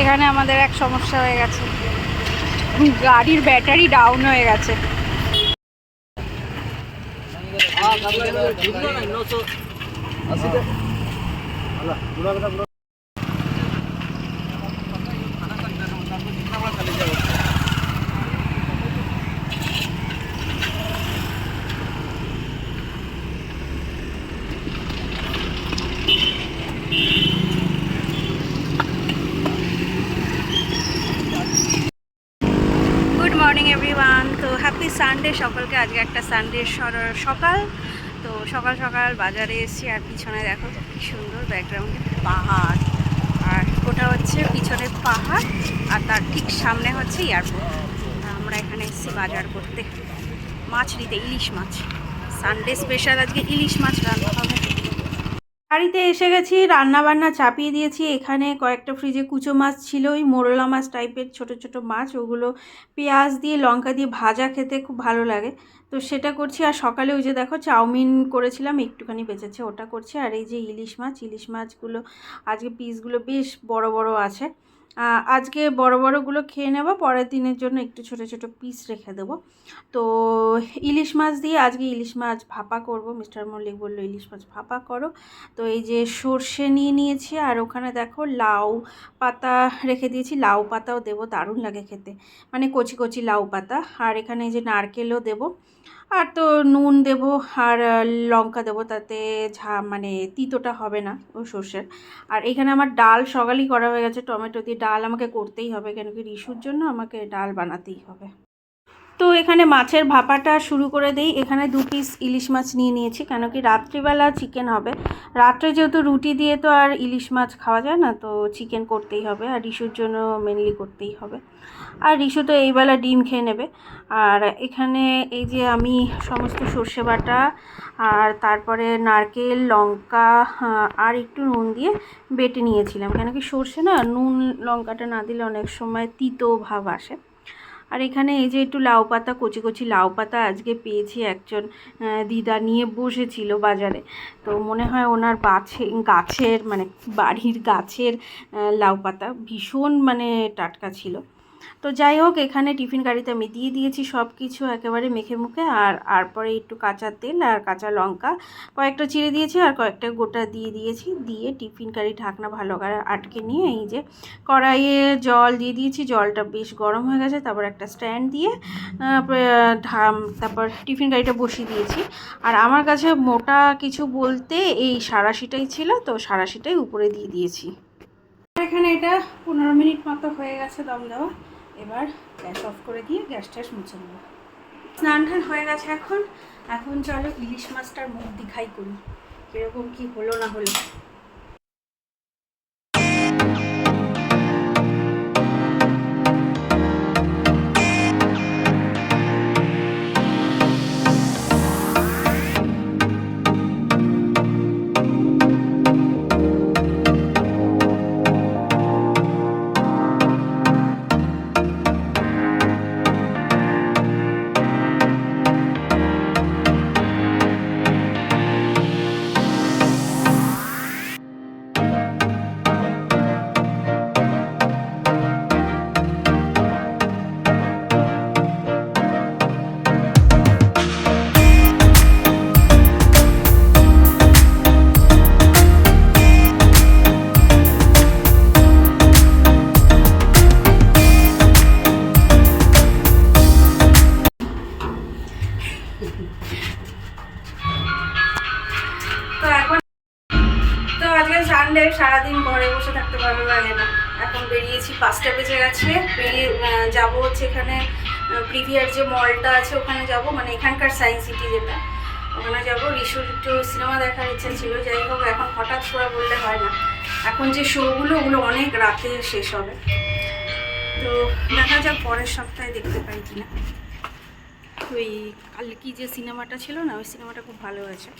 এখানে আমাদের এক সমস্যা হয়ে গেছে গাড়ির ব্যাটারি ডাউন হয়ে গেছে আজকে একটা সানডে সকাল। তো সকাল সকাল বাজারে এসেছি আর পিছনে দেখো কি সুন্দর ব্যাকগ্রাউন্ডে পাহাড়। আর ওটা হচ্ছে পিছনে পাহাড় আর তার ঠিক সামনে হচ্ছে এয়ারপোর্ট আমরা এখানে এসেছি বাজার করতে। মাছ নিতে, ইলিশ মাছ। সানডে স্পেশাল আজকে ইলিশ মাছ রান্না হবে। বাড়িতে এসে গেছি রান্না বান্না চাপিয়ে দিয়েছি। এখানে কয়েকটা ফ্রিজে কুচো মাছ ছিল ওই মোরলা মাছ টাইপের ছোট ছোট মাছ। ওগুলো পেঁয়াজ দিয়ে, লঙ্কা দিয়ে ভাজা খেতে খুব ভালো লাগে। তো সেটা করছি, আর সকালে ওই যে দেখো চাউমিন করেছিলাম, একটুখানি বেঁচেছে, ওটা করছি। আর এই যে ইলিশ মাছ, ইলিশ মাছগুলো, আজকে পিসগুলো বেশ বড় বড় আছে। আজকে বড় বড়গুলো খেয়ে নেব, পরের দিনের জন্য একটু ছোট ছোট পিস রেখে দেবো। তো ইলিশ মাছ দিয়ে আজকে ইলিশ মাছ ভাপা করব। মিস্টার মল্লিক বলল, ইলিশ মাছ ভাপা করো। তো এই যে সর্ষে নিয়ে নিয়েছি, আর ওখানে দেখো লাউ পাতা রেখে দিয়েছি। লাউ পাতাও দেবো, দারুণ লাগে খেতে। মানে কচি কচি লাউ পাতা। আর এখানে এই যে নারকেলও দেবো। আর তো নুন দেব আর লঙ্কা দেবো, তাতে ঝা মানে তিতোটা হবে না ও সর্ষের। আর এখানে আমার ডাল সকালই করা হয়ে গেছে, টমেটো দিয়ে ডাল আমাকে করতেই হবে, কেন কি রিসুর জন্য আমাকে ডাল বানাতেই হবে। তো এখানে মাছের ভাপাটা শুরু করে দেই। এখানে দু পিস ইলিশ মাছ নিয়ে নিয়েছি, কেন কি রাত্রিবেলা চিকেন হবে। রাত্রে যেহেতু রুটি দিয়ে তো আর ইলিশ মাছ খাওয়া যায় না, তো চিকেন করতেই হবে আর রিসুর জন্য মেনলি করতেই হবে। আর রিসু তো এইবেলা ডিম খেয়ে নেবে। আর এখানে এই যে আমি সমস্ত সর্ষে বাটা আর তারপরে নারকেল, লঙ্কা আর একটু নুন দিয়ে বেটে নিয়েছিলাম। কেন কি সর্ষে না নুন, লঙ্কাটা না দিলে অনেক সময় তিতো ভাব আসে। আর এখানে এই যে একটু লাউ পাতা, কচি কচি লাউ পাতা আজকে পেয়েছি একজন দিদা নিয়ে বসেছিল বাজারে। তো মনে হয় ওনার গাছে গাছের মানে বাড়ির গাছের লাউ পাতা ভীষণ মানে টাটকা ছিল। তো যাই হোক, এখানে টিফিন গাড়িতে আমি দিয়ে দিয়েছি সব কিছু একেবারে মেখে মুখে, আর তারপরে একটু কাঁচা তেল আর কাঁচা লঙ্কা। কয়েকটা চিড়ে দিয়েছি আর কয়েকটা গোটা দিয়ে দিয়েছি। দিয়ে টিফিন গাড়ি ঢাকনা ভালো করে আটকে নিয়ে এই যে কড়াইয়ে জল দিয়ে দিয়েছি। জলটা বেশ গরম হয়ে গেছে, তারপর একটা স্ট্যান্ড দিয়ে তারপর টিফিন গাড়িটা বসিয়ে দিয়েছি। আর আমার কাছে মোটা কিছু বলতে এই সারাশিটাই ছিল, তো সারাশিটাই উপরে দিয়ে দিয়েছি। এখানে এটা পনেরো মিনিট মতো হয়ে গেছে দম দেওয়া এবার গ্যাস অফ করে দিয়ে গ্যাস ট্যাস মুছে নেব। স্নান টান হয়ে গেছে এখন। এখন চলো ইলিশ মাছটার মুখ দিখাই করি। কীরকম কী হলো না হলো। তো আজকে সানডে সারাদিন ঘরে বসে থাকতে ভালো লাগে না। এখন বেরিয়েছি পাঁচটা বেজে গেছে, বেরিয়ে যাব হচ্ছে এখানে প্রিভিয়ার যে মলটা আছে, ওখানে যাব। মানে এখানকার সায়েন্স সিটি যেটা, ওখানে যাব। রিসুর একটু সিনেমা দেখার ইচ্ছা ছিল, যাই হোক, এখন হঠাৎ করে বললে হয় না। এখন যে শোগুলো ওগুলো অনেক রাতে শেষ হবে। তো দেখা যাক পরের সপ্তাহে দেখতে পাই কিনা। ওই কালকি যে সিনেমাটা ছিল না ওই সিনেমাটা খুব ভালো হয়েছে।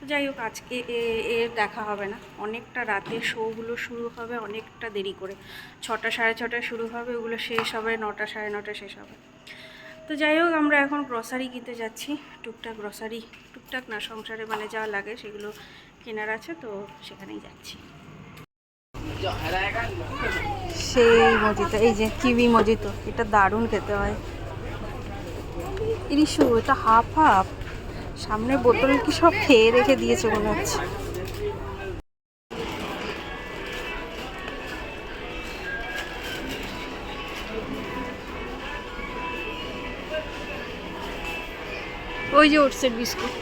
তো যাই হোক আজকে এ- এর দেখা হবে না। অনেকটা রাতে শোগুলো শুরু হবে অনেকটা দেরি করে। ছটা সাড়ে ছটায় শুরু হবে ওগুলো শেষ হবে নটা সাড়ে নটা শেষ হবে। তো যাই হোক আমরা এখন গ্রসারি কিনতে যাচ্ছি। টুকটাক গ্রসারি টুকটাক না সংসারে মানে যা লাগে সেগুলো কেনার আছে তো সেখানেই যাচ্ছি। সেই মজিতো এই যে কিউই মজিতো এটা দারুণ খেতে হয়। ইরিশু এটা হাফ হাফ সামনের বোতল কি সব খেয়ে রেখে দিয়েছে মনে হচ্ছে। ওই যে ওটসের বিস্কুট।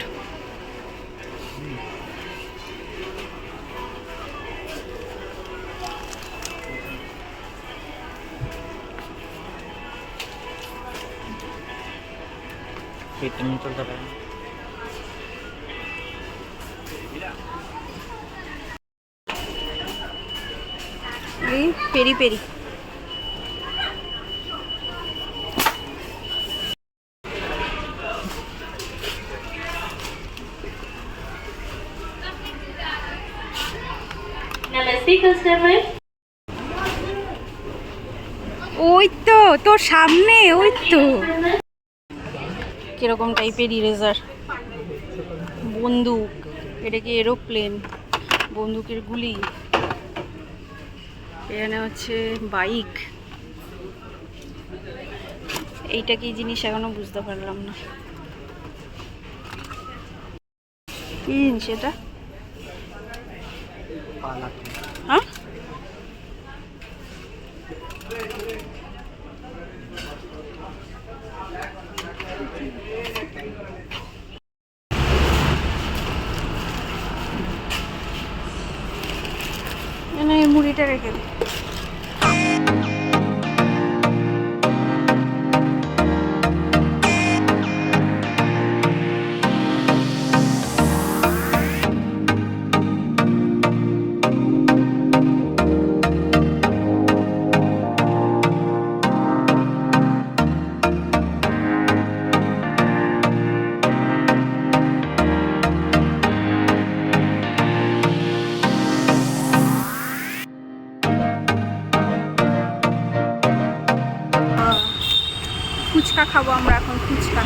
নিয়ে চলতে পারে না। Peri peri. ওই তো তোর সামনে ওই তো। কীরকম টাইপের ইরেজার বন্দুক এটা কি এরোপ্লেন বন্দুকের গুলি। এখানে হচ্ছে বাইক এইটা কি জিনিস এখনও বুঝতে পারলাম না। কি জিনিস এটা? মুড়িটা রেখে দিই। ফুচকা খাব আমরা এখন ফুচকা।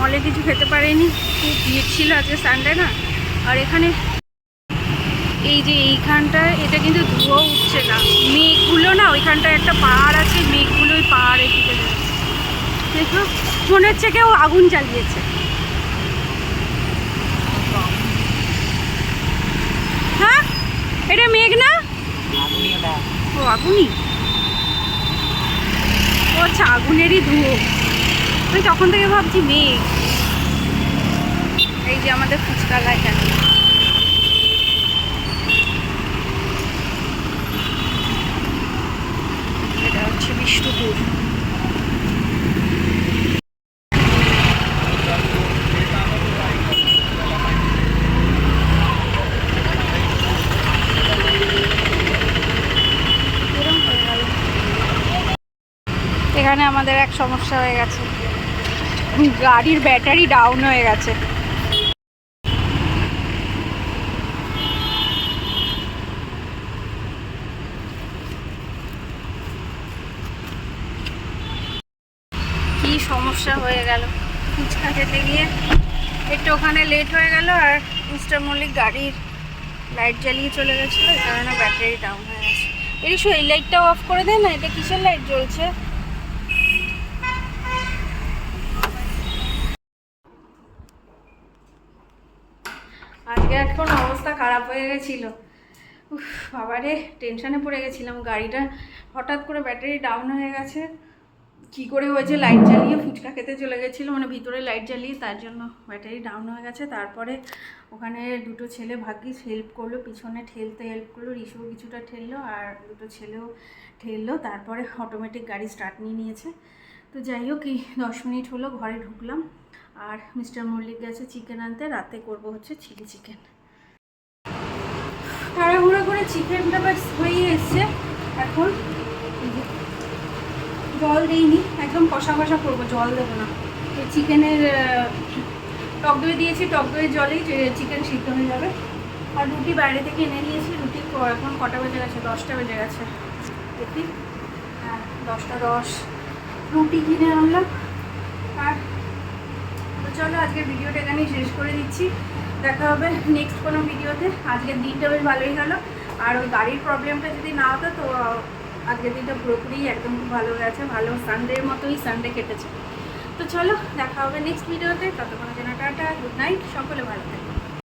মলে কিছু খেতে পারিনি খুব ভিড় ছিল আজকে সানডে না? আর এখানে এই যে এইখানটায় এটা কিন্তু ধুয়ো উঠছে না। মেঘগুলো না ওইখানটায় একটা পাহাড় আছে মেঘগুলো ওই পাহাড়ের দিকে যাচ্ছে। দেখো মনে হচ্ছে কেউ আগুন জ্বালিয়েছে। হ্যাঁ? এটা মেঘ না। ও আগুনই? ও আচ্ছা আগুনেরই ধুয়ো। আমি তখন থেকে ভাবছি মেঘ এই যে আমাদের ফুচকালা এখানে এটা হচ্ছে বিষ্ণুপুর। এখানে আমাদের এক সমস্যা হয়ে গেছে। গাড়ির ব্যাটারি ডাউন হয়ে গেছে। কি সমস্যা হয়ে গেল? ফুচকা খেতে গিয়ে একটু ওখানে লেট হয়ে গেল আর মিস্টার মল্লিক গাড়ির লাইট জ্বালিয়ে চলে গেছিল, এই কারণে ব্যাটারি ডাউন হয়ে গেছে। এই এই লাইটটাও অফ করে দে না? এটা কিসের লাইট জ্বলছে? আজকে এখন অবস্থা খারাপ হয়ে গেছিল। উফ, বাবারে টেনশানে পড়ে গেছিলাম। গাড়িটা হঠাৎ করে ব্যাটারি ডাউন হয়ে গেছে। কি করে হয়েছে? লাইট জ্বালিয়ে ফুচকা খেতে চলে গেছিল। মানে ভিতরে লাইট জ্বালিয়ে তার জন্য ব্যাটারি ডাউন হয়ে গেছে। তারপরে ওখানে দুটো ছেলে ভাগ্যিস হেল্প করল। পিছনে ঠেলতে হেল্প করল। রিসুও কিছুটা ঠেললো আর দুটো ছেলেও ঠেললো। তারপরে অটোমেটিক গাড়ি স্টার্ট নিয়ে নিয়েছে। তো যাই হোক, এই দশ মিনিট হলো, ঘরে ঢুকলাম। আর মিস্টার মল্লিক গেছে চিকেন আনতে, রাতে করব হচ্ছে চিলি চিকেন। তাড়াহুড়ো করে চিকেনটা ব্যাস হয়ে এসছে। এখন জল দিইনি, একদম কষা কষা করব, জল দেবো না। চিকেনের টক দই দিয়েছি, টক দইয়ের জলেই চিকেন সিদ্ধ হয়ে যাবে। আর রুটি বাইরে থেকে এনে নিয়েছি রুটি এখন কটা বেজে গেছে? দশটা বেজে গেছে। দেখি। হ্যাঁ দশটা দশ। রুটি কিনে আনলাম। আর চলো, আজকের ভিডিওটা এখানেই শেষ করে দিচ্ছি। দেখা হবে নেক্সট কোনো ভিডিওতে। আজকের দিনটা বেশ ভালোই গেলো। আর ওই গাড়ির প্রবলেমটা যদি না হতো, তো আজকের দিনটা পুরোপুরি একদম খুব ভালো গেছে। ভালো সানডের মতোই সানডে কেটেছে। তো চলো, দেখা হবে নেক্সট ভিডিওতে ততক্ষণ জন্য টাটা গুড নাইট সকলে ভালো থাকবে